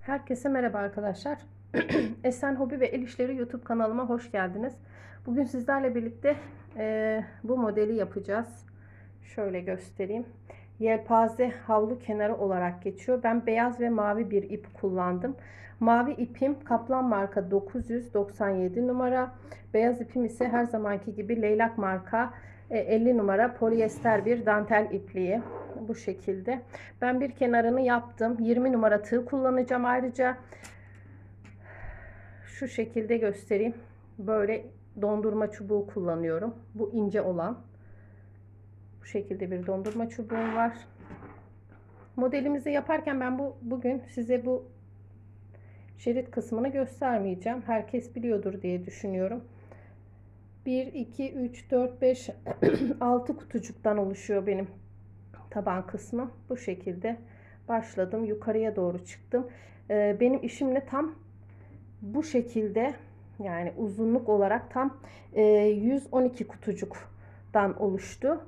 Herkese merhaba arkadaşlar. Esen Hobi ve El İşleri YouTube kanalıma hoş geldiniz. Bugün sizlerle birlikte e, bu modeli yapacağız. Şöyle göstereyim. Yelpaze havlu kenarı olarak geçiyor. Ben beyaz ve mavi bir ip kullandım. Mavi ipim Kaplan marka 997 numara. Beyaz ipim ise her zamanki gibi Leylak marka e, 50 numara polyester bir dantel ipliği bu şekilde. Ben bir kenarını yaptım. 20 numara tığ kullanacağım ayrıca. Şu şekilde göstereyim. Böyle dondurma çubuğu kullanıyorum. Bu ince olan. Bu şekilde bir dondurma çubuğum var. Modelimizi yaparken ben bu bugün size bu şerit kısmını göstermeyeceğim. Herkes biliyordur diye düşünüyorum. 1, 2, 3, 4, 5, 6 kutucuktan oluşuyor benim taban kısmı. Bu şekilde başladım. Yukarıya doğru çıktım. Ee, benim işimle tam bu şekilde yani uzunluk olarak tam e, 112 kutucuktan oluştu.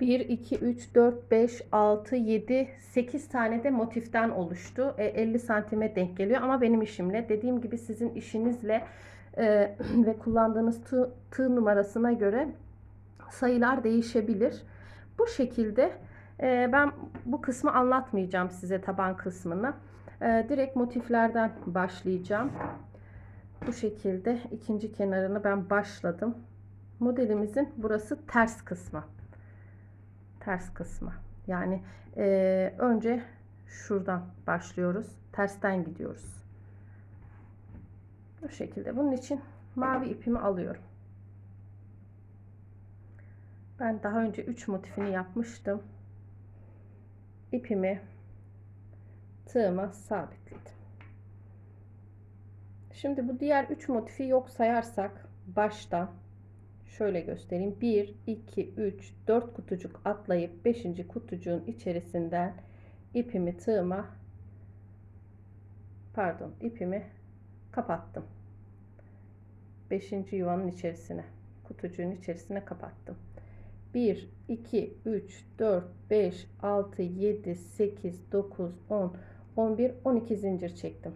1, 2, 3, 4, 5, 6, 7, 8 tane de motiften oluştu. E, 50 santime denk geliyor ama benim işimle dediğim gibi sizin işinizle e, ve kullandığınız tığ, tığ numarasına göre sayılar değişebilir. Bu şekilde e, ben bu kısmı anlatmayacağım size taban kısmını. E, direkt motiflerden başlayacağım. Bu şekilde ikinci kenarını ben başladım. Modelimizin burası ters kısmı. Ters kısmı. Yani e, önce şuradan başlıyoruz. Tersten gidiyoruz. Bu şekilde. Bunun için mavi ipimi alıyorum. Ben daha önce 3 motifini yapmıştım. İpimi tığıma sabitledim. Şimdi bu diğer 3 motifi yok sayarsak başta şöyle göstereyim. 1, 2, 3, 4 kutucuk atlayıp 5. kutucuğun içerisinden ipimi tığıma pardon ipimi kapattım. 5. yuvanın içerisine kutucuğun içerisine kapattım. 1 2 3 4 5 6 7 8 9 10 11 12 zincir çektim.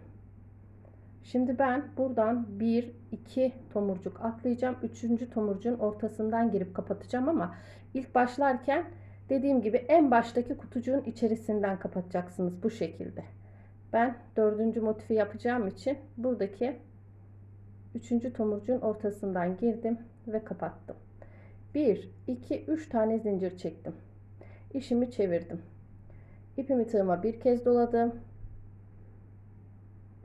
Şimdi ben buradan 1 2 tomurcuk atlayacağım. 3. tomurcuğun ortasından girip kapatacağım ama ilk başlarken dediğim gibi en baştaki kutucuğun içerisinden kapatacaksınız bu şekilde. Ben dördüncü motifi yapacağım için buradaki üçüncü tomurcuğun ortasından girdim ve kapattım. 1 2 3 tane zincir çektim. İşimi çevirdim. İpimi tığıma bir kez doladım.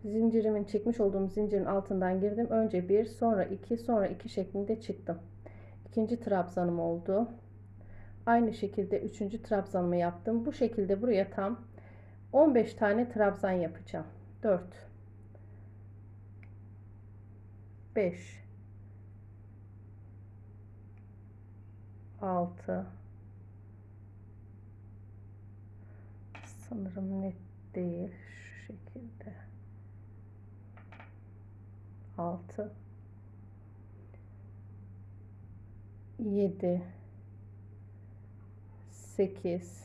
Zincirimin çekmiş olduğum zincirin altından girdim. Önce bir, sonra iki, sonra iki şeklinde çıktım. İkinci trabzanım oldu. Aynı şekilde üçüncü trabzanımı yaptım. Bu şekilde buraya tam 15 tane trabzan yapacağım. 4 5 6 sanırım net değil şu şekilde. 6 7 8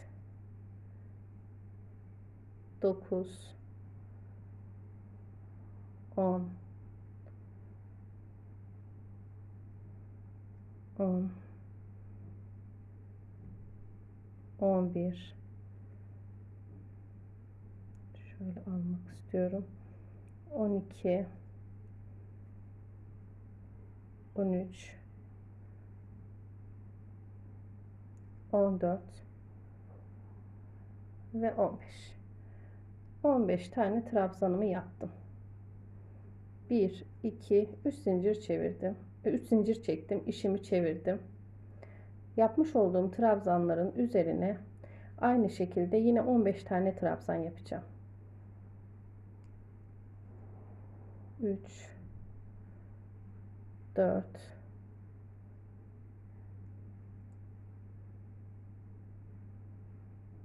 9 10 10 11 şöyle almak istiyorum. 12 13 14 ve 15 15 tane trabzanımı yaptım. 1 2 3 zincir çevirdim. 3 zincir çektim işimi çevirdim yapmış olduğum trabzanların üzerine aynı şekilde yine 15 tane trabzan yapacağım. 3 4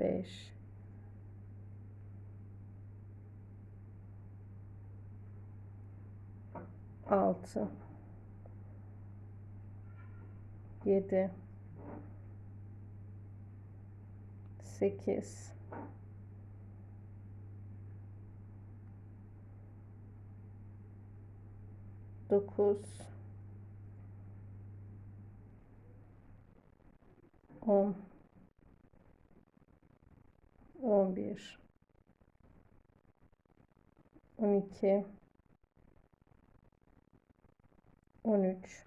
5 6 7 8 9 10 11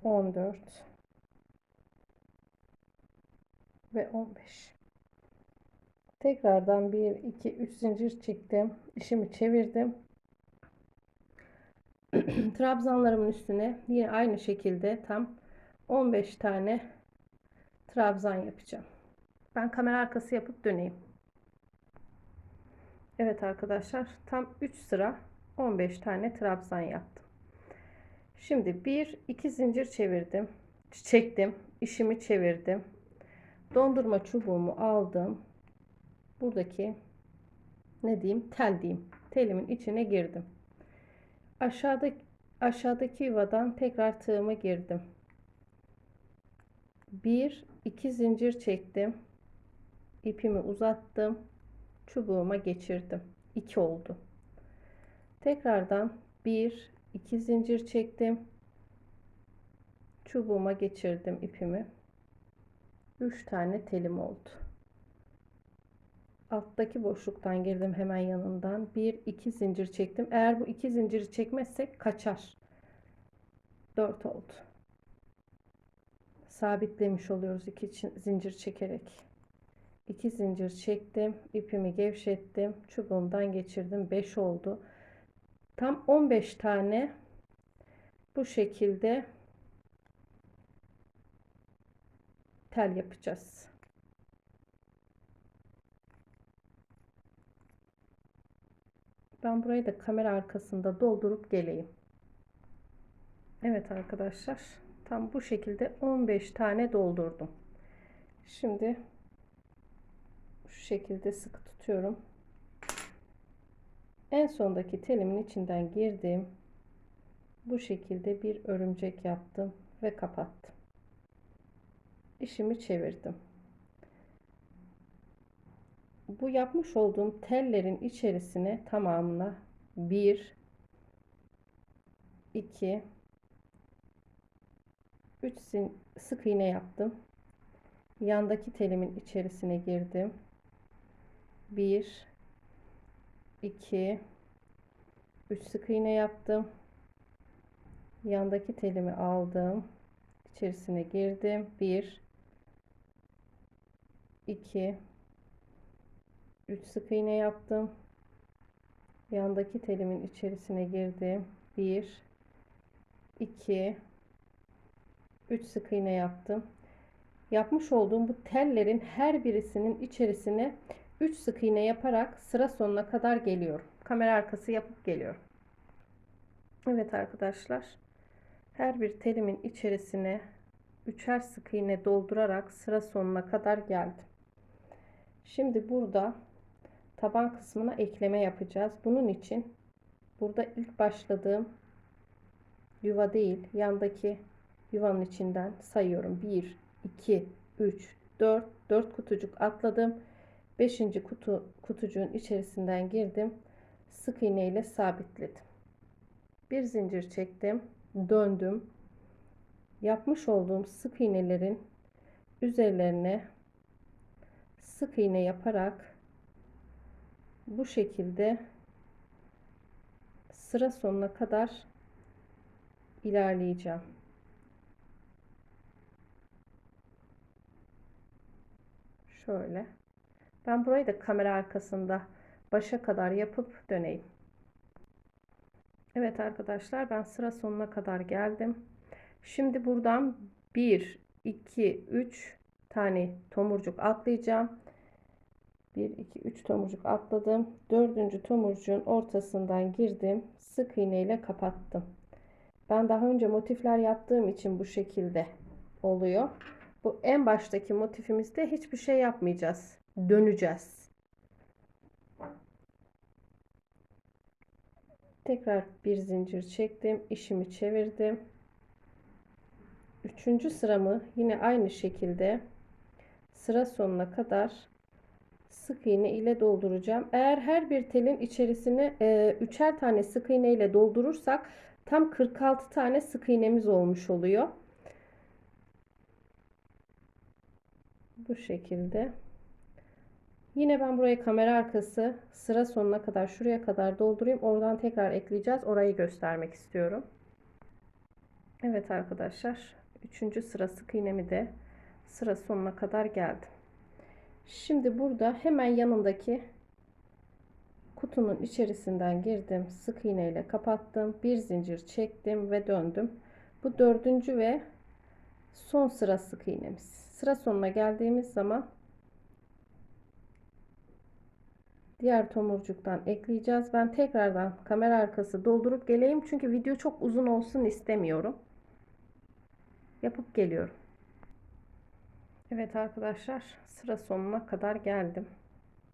12 13 14 ve 15 tekrardan 1 2 3 zincir çektim işimi çevirdim trabzanlarımın üstüne yine aynı şekilde tam 15 tane trabzan yapacağım ben kamera arkası yapıp döneyim Evet arkadaşlar tam 3 sıra 15 tane trabzan yaptım Şimdi bir iki zincir çevirdim. Çektim. işimi çevirdim. Dondurma çubuğumu aldım. Buradaki ne diyeyim? Tel diyeyim. Telimin içine girdim. Aşağıda aşağıdaki yuvadan tekrar tığıma girdim. Bir iki zincir çektim. ipimi uzattım. Çubuğuma geçirdim. 2 oldu. Tekrardan bir 2 zincir çektim. Çubuğuma geçirdim ipimi. 3 tane telim oldu. Alttaki boşluktan girdim hemen yanından. 1 2 zincir çektim. Eğer bu 2 zinciri çekmezsek kaçar. 4 oldu. Sabitlemiş oluyoruz 2 zincir çekerek. 2 zincir çektim. ipimi gevşettim. Çubuğumdan geçirdim. 5 oldu. Tam 15 tane bu şekilde tel yapacağız. Ben burayı da kamera arkasında doldurup geleyim. Evet arkadaşlar tam bu şekilde 15 tane doldurdum. Şimdi şu şekilde sıkı tutuyorum. En sondaki telimin içinden girdim. Bu şekilde bir örümcek yaptım ve kapattım. İşimi çevirdim. Bu yapmış olduğum tellerin içerisine tamamına 1 2 3 sık iğne yaptım. Yandaki telimin içerisine girdim. 1 2 3 sık iğne yaptım. Yandaki telimi aldım. İçerisine girdim. 1 2 3 sık iğne yaptım. Yandaki telimin içerisine girdim. 1 2 3 sık iğne yaptım. Yapmış olduğum bu tellerin her birisinin içerisine 3 sık iğne yaparak sıra sonuna kadar geliyorum. Kamera arkası yapıp geliyorum. Evet arkadaşlar. Her bir telimin içerisine üçer sık iğne doldurarak sıra sonuna kadar geldim. Şimdi burada taban kısmına ekleme yapacağız. Bunun için burada ilk başladığım yuva değil yandaki yuvanın içinden sayıyorum. 1 2 3 4 4 kutucuk atladım 5. kutu kutucuğun içerisinden girdim. Sık iğne ile sabitledim. Bir zincir çektim. Döndüm. Yapmış olduğum sık iğnelerin üzerlerine sık iğne yaparak bu şekilde sıra sonuna kadar ilerleyeceğim. Şöyle. Ben burayı da kamera arkasında başa kadar yapıp döneyim. Evet arkadaşlar ben sıra sonuna kadar geldim. Şimdi buradan 1, 2, 3 tane tomurcuk atlayacağım. 1, 2, 3 tomurcuk atladım. Dördüncü tomurcuğun ortasından girdim. Sık iğne ile kapattım. Ben daha önce motifler yaptığım için bu şekilde oluyor. Bu en baştaki motifimizde hiçbir şey yapmayacağız döneceğiz. Tekrar bir zincir çektim. işimi çevirdim. Üçüncü sıramı yine aynı şekilde sıra sonuna kadar sık iğne ile dolduracağım. Eğer her bir telin içerisine e, üçer tane sık iğne ile doldurursak tam 46 tane sık iğnemiz olmuş oluyor. Bu şekilde. Yine ben buraya kamera arkası sıra sonuna kadar şuraya kadar doldurayım. Oradan tekrar ekleyeceğiz. Orayı göstermek istiyorum. Evet arkadaşlar. Üçüncü sıra sık iğnemi de sıra sonuna kadar geldim. Şimdi burada hemen yanındaki kutunun içerisinden girdim. Sık iğne ile kapattım. Bir zincir çektim ve döndüm. Bu dördüncü ve son sıra sık iğnemiz. Sıra sonuna geldiğimiz zaman diğer tomurcuktan ekleyeceğiz. Ben tekrardan kamera arkası doldurup geleyim. Çünkü video çok uzun olsun istemiyorum. Yapıp geliyorum. Evet arkadaşlar sıra sonuna kadar geldim.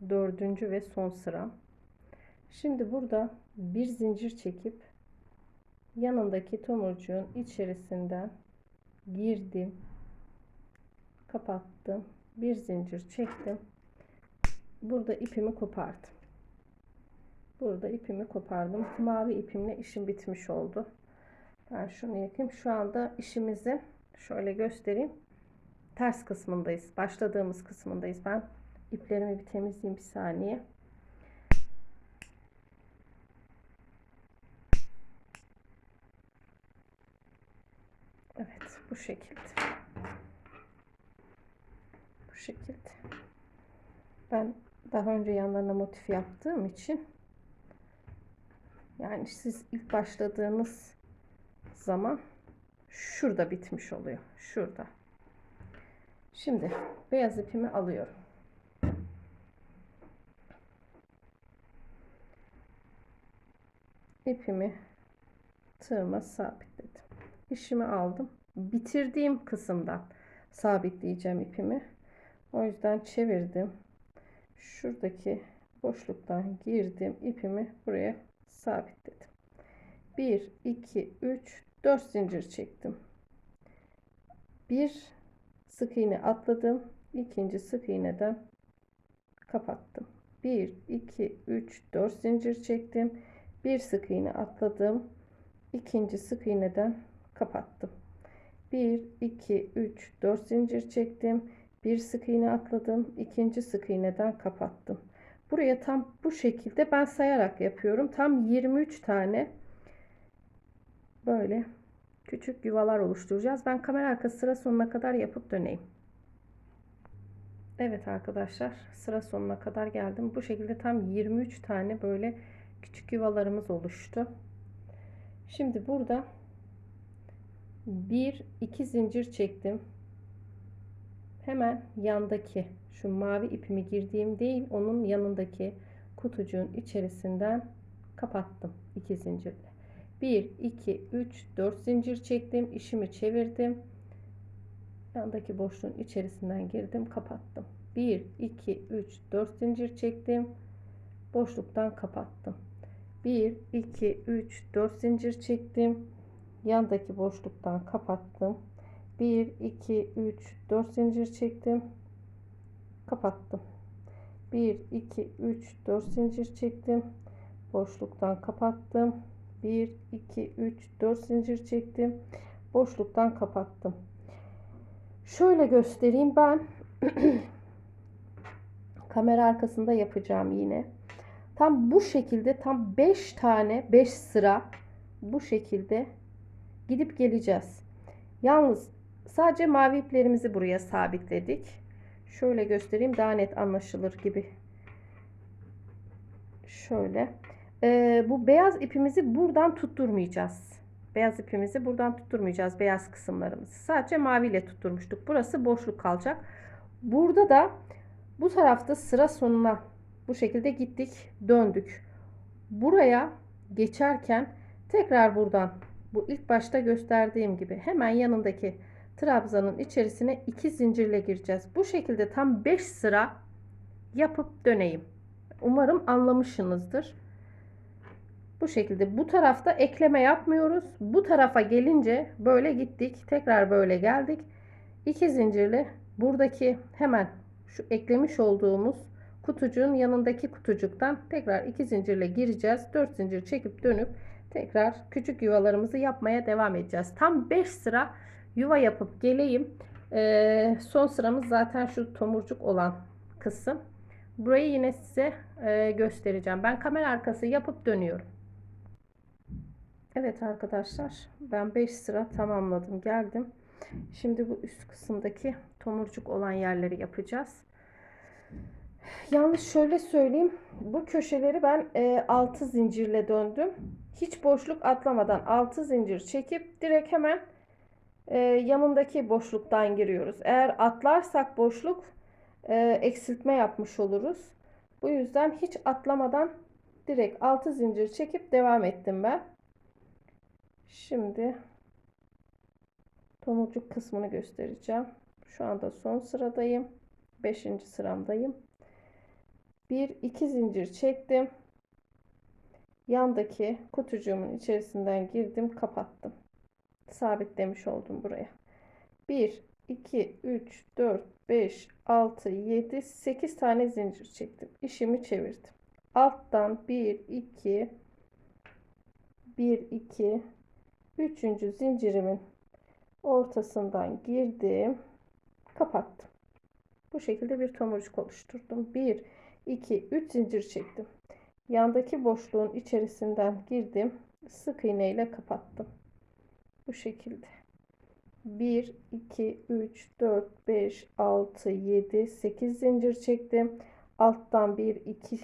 Dördüncü ve son sıram. Şimdi burada bir zincir çekip yanındaki tomurcuğun içerisinden girdim. Kapattım. Bir zincir çektim. Burada ipimi kopardım. Burada ipimi kopardım. Mavi ipimle işim bitmiş oldu. Ben şunu yakayım. Şu anda işimizin şöyle göstereyim ters kısmındayız. Başladığımız kısmındayız. Ben iplerimi bir temizleyeyim bir saniye. Evet bu şekilde. Bu şekilde. Ben daha önce yanlarına motif yaptığım için yani siz ilk başladığınız zaman şurada bitmiş oluyor. Şurada. Şimdi beyaz ipimi alıyorum. İpimi tığıma sabitledim. İşimi aldım. Bitirdiğim kısımdan sabitleyeceğim ipimi. O yüzden çevirdim. Şuradaki boşluktan girdim. ipimi buraya sabitledim. 1, 2, 3, 4 zincir çektim. 1 sık iğne atladım. ikinci sık iğneden kapattım. 1 2 3 4 zincir çektim. Bir sık iğne atladım. ikinci sık iğneden kapattım. 1 2 3 4 zincir çektim. Bir sık iğne atladım. ikinci sık iğneden kapattım. Buraya tam bu şekilde ben sayarak yapıyorum. Tam 23 tane böyle küçük yuvalar oluşturacağız. Ben kamera arkası sıra sonuna kadar yapıp döneyim. Evet arkadaşlar sıra sonuna kadar geldim. Bu şekilde tam 23 tane böyle küçük yuvalarımız oluştu. Şimdi burada bir iki zincir çektim. Hemen yandaki şu mavi ipimi girdiğim değil onun yanındaki kutucuğun içerisinden kapattım iki zincirle. 1 2 3 4 zincir çektim işimi çevirdim. Yandaki boşluğun içerisinden girdim kapattım. 1 2 3 4 zincir çektim boşluktan kapattım. 1 2 3 4 zincir çektim yandaki boşluktan kapattım. 1 2 3 4 zincir çektim kapattım. 1 2 3 4 zincir çektim boşluktan kapattım 1 2 3 4 zincir çektim. Boşluktan kapattım. Şöyle göstereyim ben. Kamera arkasında yapacağım yine. Tam bu şekilde tam 5 tane 5 sıra bu şekilde gidip geleceğiz. Yalnız sadece mavi iplerimizi buraya sabitledik. Şöyle göstereyim daha net anlaşılır gibi. Şöyle e, bu beyaz ipimizi buradan tutturmayacağız. Beyaz ipimizi buradan tutturmayacağız. Beyaz kısımlarımızı. Sadece maviyle tutturmuştuk. Burası boşluk kalacak. Burada da bu tarafta sıra sonuna bu şekilde gittik. Döndük. Buraya geçerken tekrar buradan bu ilk başta gösterdiğim gibi hemen yanındaki trabzanın içerisine iki zincirle gireceğiz. Bu şekilde tam 5 sıra yapıp döneyim. Umarım anlamışsınızdır. Bu şekilde bu tarafta ekleme yapmıyoruz. Bu tarafa gelince böyle gittik. Tekrar böyle geldik. İki zincirli buradaki hemen şu eklemiş olduğumuz kutucuğun yanındaki kutucuktan tekrar iki zincirle gireceğiz. 4 zincir çekip dönüp tekrar küçük yuvalarımızı yapmaya devam edeceğiz. Tam 5 sıra yuva yapıp geleyim. Ee, son sıramız zaten şu tomurcuk olan kısım. Burayı yine size e, göstereceğim. Ben kamera arkası yapıp dönüyorum. Evet arkadaşlar ben 5 sıra tamamladım geldim. Şimdi bu üst kısımdaki tomurcuk olan yerleri yapacağız. Yalnız şöyle söyleyeyim. Bu köşeleri ben e, 6 zincirle döndüm. Hiç boşluk atlamadan 6 zincir çekip direkt hemen e, yanındaki boşluktan giriyoruz. Eğer atlarsak boşluk e, eksiltme yapmış oluruz. Bu yüzden hiç atlamadan direkt 6 zincir çekip devam ettim ben. Şimdi tomurcuk kısmını göstereceğim. Şu anda son sıradayım. 5. sıramdayım. 1 2 zincir çektim. Yandaki kutucuğumun içerisinden girdim, kapattım. Sabitlemiş oldum buraya. 1 2 3 4 5 6 7 8 tane zincir çektim. İşimi çevirdim. Alttan 1 2 1 2 üçüncü zincirimin ortasından girdim. Kapattım. Bu şekilde bir tomurcuk oluşturdum. 1 2 3 zincir çektim. Yandaki boşluğun içerisinden girdim. Sık iğne ile kapattım. Bu şekilde. 1 2 3 4 5 6 7 8 zincir çektim. Alttan 1 2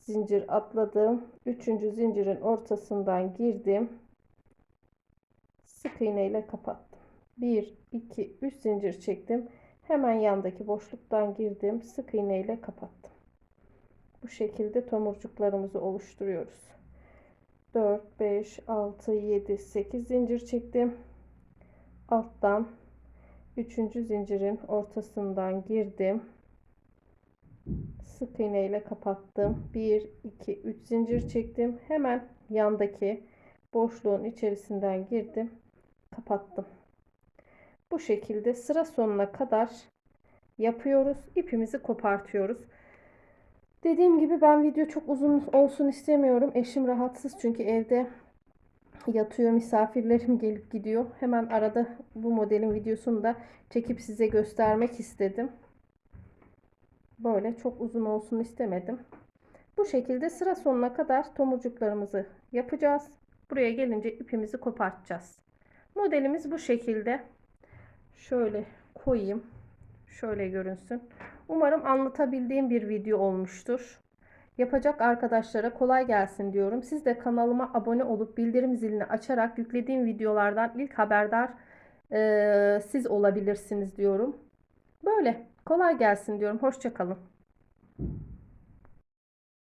zincir atladım. Üçüncü zincirin ortasından girdim sık iğne ile kapattım. 1 2 3 zincir çektim. Hemen yandaki boşluktan girdim sık iğne ile kapattım. Bu şekilde tomurcuklarımızı oluşturuyoruz. 4 5 6 7 8 zincir çektim. Alttan 3. zincirin ortasından girdim. Sık iğne ile kapattım. 1 2 3 zincir çektim. Hemen yandaki boşluğun içerisinden girdim kapattım. Bu şekilde sıra sonuna kadar yapıyoruz. İpimizi kopartıyoruz. Dediğim gibi ben video çok uzun olsun istemiyorum. Eşim rahatsız çünkü evde yatıyor. Misafirlerim gelip gidiyor. Hemen arada bu modelin videosunu da çekip size göstermek istedim. Böyle çok uzun olsun istemedim. Bu şekilde sıra sonuna kadar tomurcuklarımızı yapacağız. Buraya gelince ipimizi kopartacağız. Modelimiz bu şekilde. Şöyle koyayım. Şöyle görünsün. Umarım anlatabildiğim bir video olmuştur. Yapacak arkadaşlara kolay gelsin diyorum. Siz de kanalıma abone olup bildirim zilini açarak yüklediğim videolardan ilk haberdar e, siz olabilirsiniz diyorum. Böyle kolay gelsin diyorum. Hoşçakalın.